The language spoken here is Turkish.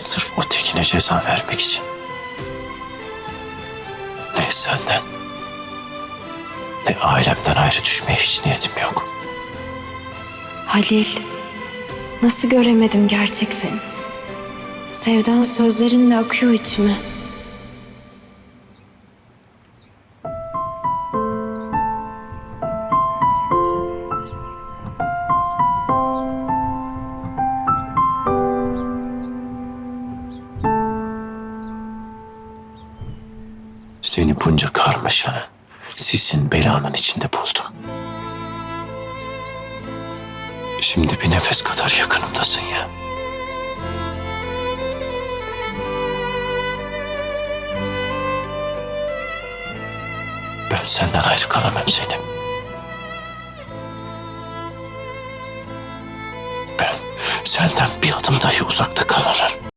Sırf o tekine ceza vermek için. Ne senden ne ailemden ayrı düşmeye hiç niyetim yok. Halil, nasıl göremedim gerçek seni? Sevdan sözlerinle akıyor içime. Seni bunca karmaşanın, sisin belanın içinde buldum. Şimdi bir nefes kadar yakınımdasın ya. Ben senden ayrı kalamam Zeynep. Ben senden bir adım dahi uzakta kalamam.